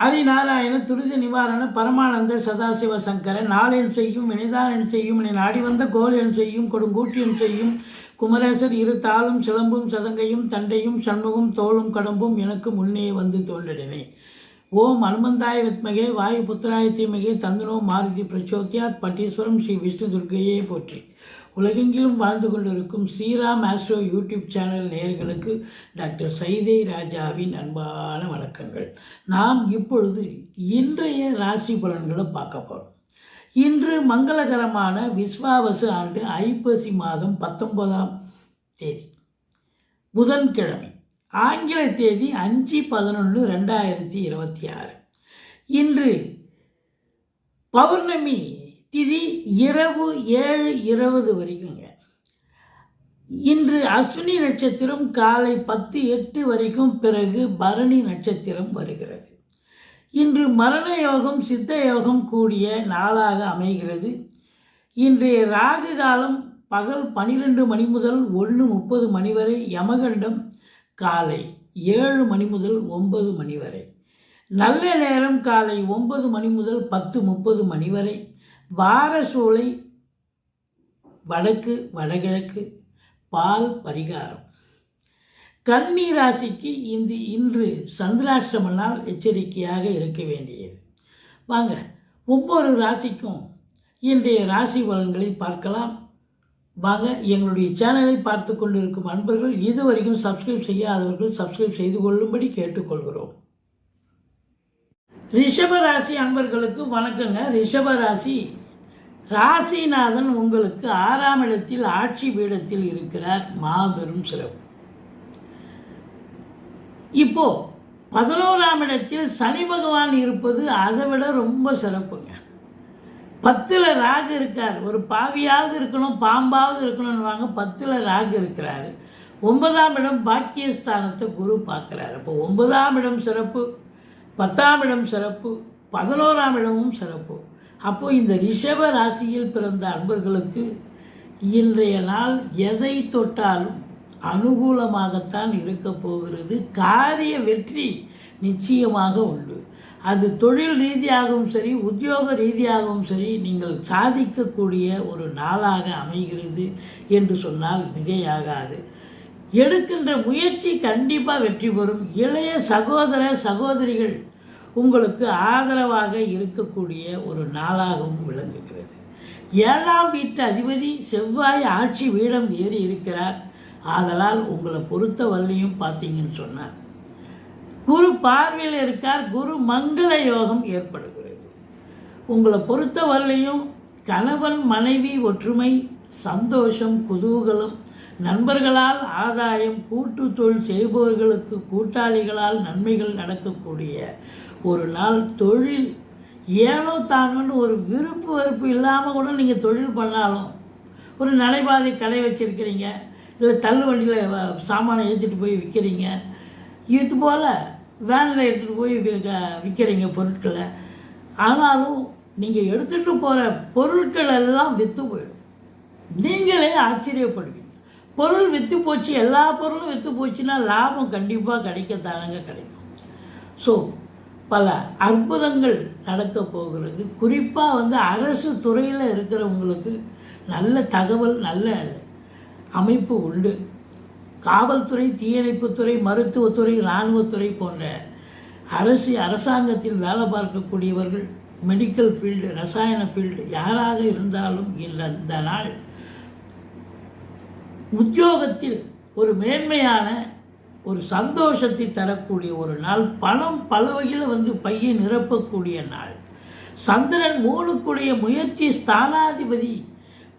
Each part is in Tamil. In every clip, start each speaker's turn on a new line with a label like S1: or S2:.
S1: அரிநாராயண துரித நிவாரண பரமானந்த சதாசிவ சங்கரன் நாளென் செய்யும் வினைதானென் செய்யும் என நாடி வந்த கோலென் செய்யும் கொடுங்கூட்டியன் செய்யும் குமரேசர் இரு தாளும் சிலம்பும் சதங்கையும் தண்டையும் சண்முகம் தோளும் கடம்பும் எனக்கு முன்னே வந்து தோன்றினேன் ஓம் அனுமந்தாய வித்மகே வாயு புத்திராய தீமகே தந்தனோ மாருதி பிரச்சோத்தியாத் பட்டீஸ்வரம் ஸ்ரீ விஷ்ணு துர்க்கையே போற்றி. உலகெங்கிலும் வாழ்ந்து கொண்டிருக்கும் ஸ்ரீராம் ஆஸ்ட்ரோ யூடியூப் சேனல் நேயர்களுக்கு டாக்டர் சைதை ராஜாவின் அன்பான வணக்கங்கள். நாம் இப்பொழுது இன்றைய ராசி பலன்களை பார்க்க போகிறோம் இன்று மங்களகரமான விஸ்வாவசு ஆண்டு ஐப்பசி மாதம் பத்தொன்பதாம் தேதி புதன்கிழமை. ஆங்கில தேதி அஞ்சு பதினொன்று ரெண்டாயிரத்தி இருபத்தி ஆறு. இன்று பௌர்ணமி திதி இரவு ஏழு இருபது வரைக்குங்க. இன்று அஸ்வினி நட்சத்திரம் காலை பத்து எட்டு வரைக்கும் பிறகு பரணி நட்சத்திரம் வருகிறது. இன்று மரண யோகம் சித்த யோகம் கூடிய நாளாக அமைகிறது. இன்றைய ராகு காலம் பகல் பனிரெண்டு மணி முதல் ஒன்று முப்பது மணி வரை யமகண்டம் காலை ஏழு மணி முதல் ஒன்பது மணி வரை. நல்ல நேரம் காலை ஒன்பது மணி முதல் பத்து முப்பது மணி வரை. வார சூளை வடக்கு வடகிழக்கு பால் பரிகாரம். கன்னி ராசிக்கு இந்த இன்று சந்திராஷ்டம நாள் எச்சரிக்கையாக இருக்க வேண்டியது. வாங்க ஒவ்வொரு ராசிக்கும் இன்றைய ராசி பலன்களை பார்க்கலாம். வாங்க எங்களுடைய சேனலை பார்த்து கொண்டிருக்கும் அன்பர்கள் இதுவரைக்கும் சப்ஸ்கிரைப் செய்யாதவர்கள் சப்ஸ்கிரைப் செய்து கொள்ளும்படி கேட்டுக்கொள்கிறோம். ரிஷபராசி அன்பர்களுக்கு வணக்கங்க. ரிஷபராசி ராசிநாதன் உங்களுக்கு ஆறாம் இடத்தில் ஆட்சி பீடத்தில் இருக்கிறார். மாபெரும் சிறப்பு. இப்போ பதினோராம் இடத்தில் சனி பகவான் இருப்பது அதை விட ரொம்ப சிறப்புங்க. பத்தில் ராகு இருக்கார். ஒரு பாவியாவது இருக்கணும் பாம்பாவது இருக்கணும்னுவாங்க பத்தில் ராகு இருக்கிறாரு. ஒன்பதாம் இடம் பாக்கியஸ்தானத்தை குரு பார்க்குறாரு. அப்போ ஒன்பதாம் இடம் சிறப்பு பத்தாம் இடம் சிறப்பு பதினோராம் இடமும் சிறப்பு. அப்போ இந்த ரிஷப ராசியில் பிறந்த அன்பர்களுக்கு இன்றைய நாள் எதை தொட்டாலும் அனுகூலமாகத்தான் இருக்க போகிறது. காரிய வெற்றி நிச்சயமாக உண்டு. அது தொழில் ரீதியாகவும் சரி உத்தியோக ரீதியாகவும் சரி நீங்கள் சாதிக்கக்கூடிய ஒரு நாளாக அமைகிறது என்று சொன்னால் மிகையாகாது. எடுக்கின்ற முயற்சி கண்டிப்பாக வெற்றி பெறும். இளைய சகோதர சகோதரிகள் உங்களுக்கு ஆதரவாக இருக்கக்கூடிய ஒரு நாளாகவும் விளங்குகிறது. ஏழாம் வீட்டு அதிபதி செவ்வாய் ஆட்சி வீடம் ஏறி இருக்கிறார். ஆதலால் உங்களை பொறுத்த வரலையும் பார்த்தீங்கன்னு சொன்னார் குரு பார்வையில் இருக்கார் குரு மங்கள யோகம் ஏற்படுகிறது. உங்களை பொறுத்தவரையிலையும் கணவன் மனைவி ஒற்றுமை சந்தோஷம் குதூகலம் நண்பர்களால் ஆதாயம் கூட்டு தொழில் செய்பவர்களுக்கு கூட்டாளிகளால் நன்மைகள் நடக்கக்கூடிய ஒரு நாள் தொழில். ஏனோ தானோன்னு ஒரு விருப்பு வெறுப்பு இல்லாமல் கூட நீங்கள் தொழில் பண்ணாலும் ஒரு நடைபாதை கடை வச்சுருக்கிறீங்க இல்லை தள்ளு வண்டியில் சாமானை ஏற்றிட்டு போய் விற்கிறீங்க இது போல் வேனில் எடுத்துகிட்டு போய் விற்கிறீங்க பொருட்களை. ஆனாலும் நீங்கள் எடுத்துகிட்டு போகிற பொருட்கள் எல்லாம் விற்று போயிடும். நீங்களே ஆச்சரியப்படுவீங்க. பொருள் விற்று போச்சு எல்லா பொருளும் விற்று போச்சுன்னா லாபம் கண்டிப்பாக கிடைக்கத்தானங்க கிடைக்கும். ஸோ பல அற்புதங்கள் நடக்க போகிறது. குறிப்பாக வந்து அரசு துறையில் இருக்கிறவங்களுக்கு நல்ல தகவல் நல்ல அமைப்பு உண்டு. காவல்துறை தீயணைப்புத்துறை மருத்துவத்துறை இராணுவத்துறை போன்ற அரசு அரசாங்கத்தில் வேலை பார்க்கக்கூடியவர்கள் மெடிக்கல் ஃபீல்டு ரசாயன ஃபீல்டு யாராக இருந்தாலும் இந்த நாள் உத்தியோகத்தில் ஒரு மேன்மையான ஒரு சந்தோஷத்தை தரக்கூடிய ஒரு நாள். பணம் பல வகையில் வந்து பையை நிரப்பக்கூடிய நாள். சந்திரன் மூணுக்குடைய முயற்சி ஸ்தானாதிபதி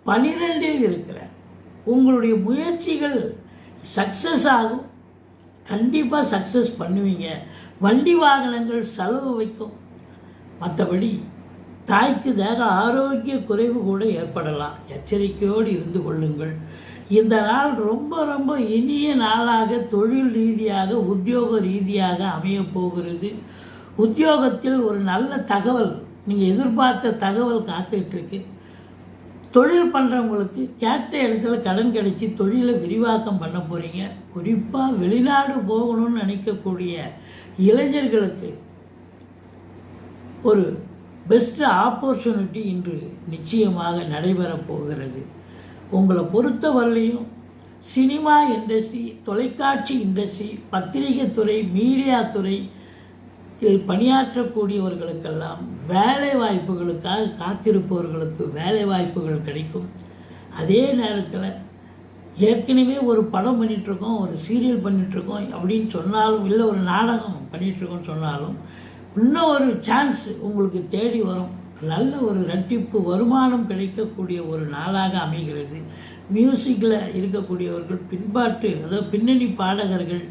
S1: பனிரெண்டில் இருக்கிறார். உங்களுடைய முயற்சிகள் சக்ஸஸ் ஆகும் கண்டிப்பாக சக்ஸஸ் பண்ணுவீங்க. வண்டி வாகனங்கள் செலவு வைக்கும். மற்றபடி தாய்க்கு தேக ஆரோக்கிய குறைவு கூட ஏற்படலாம். எச்சரிக்கையோடு இருந்து கொள்ளுங்கள். இந்த நாள் ரொம்ப ரொம்ப இனிய நாளாக தொழில் ரீதியாக உத்தியோக ரீதியாக அமையப் போகிறது. உத்தியோகத்தில் ஒரு நல்ல தகவல் நீங்கள் எதிர்பார்த்த தகவல் காத்துட்ருக்கு தொழில் பண்ணுறவங்களுக்கு கேட்ட இடத்துல கடன் கிடைச்சி தொழிலை விரிவாக்கம் பண்ண போகிறீங்க குறிப்பாக வெளிநாடு போகணும்னு நினைக்கக்கூடிய இளைஞர்களுக்கு ஒரு பெஸ்ட்டு ஆப்பர்ச்சுனிட்டி இன்று நிச்சயமாக நடைபெறப் போகிறது. உங்களை பொறுத்தவரையிலையும் சினிமா இண்டஸ்ட்ரி தொலைக்காட்சி இண்டஸ்ட்ரி பத்திரிகை துறை மீடியா துறை இதில் பணியாற்றக்கூடியவர்களுக்கெல்லாம் வேலை வாய்ப்புகளுக்காக காத்திருப்பவர்களுக்கு வேலை வாய்ப்புகள் கிடைக்கும். அதே நேரத்தில் ஏற்கனவே ஒரு படம் பண்ணிகிட்ருக்கோம் ஒரு சீரியல் பண்ணிகிட்ருக்கோம் அப்படின்னு சொன்னாலும் இல்லை ஒரு நாடகம் பண்ணிகிட்ருக்கோம்னு சொன்னாலும் இன்னும் ஒரு சான்ஸ் உங்களுக்கு தேடி வரும். நல்ல ஒரு ரட்டிப்பு வருமானம் கிடைக்கக்கூடிய ஒரு நாளாக அமைகிறது. மியூசிக்கில் இருக்கக்கூடியவர்கள் பின்பாட்டு அதாவது பின்னணி பாடகர்கள்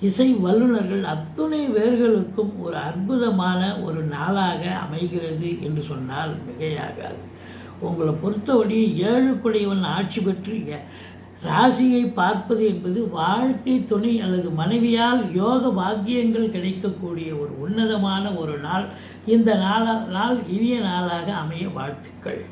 S1: இசை வல்லுநர்கள் அத்துணை வேர்களுக்கும் ஒரு அற்புதமான ஒரு நாளாக அமைகிறது என்று சொன்னால் மிகையாகாது. உங்களை பொறுத்தபடி ஏழு குடையவன் ஆட்சி பெற்று ராசியை பார்ப்பது என்பது வாழ்க்கை துணை அல்லது மனைவியால் யோக பாக்கியங்கள் கிடைக்கக்கூடிய ஒரு உன்னதமான ஒரு நாள். இந்த நாள நாள் இனிய நாளாக அமைய வாழ்த்துக்கள்.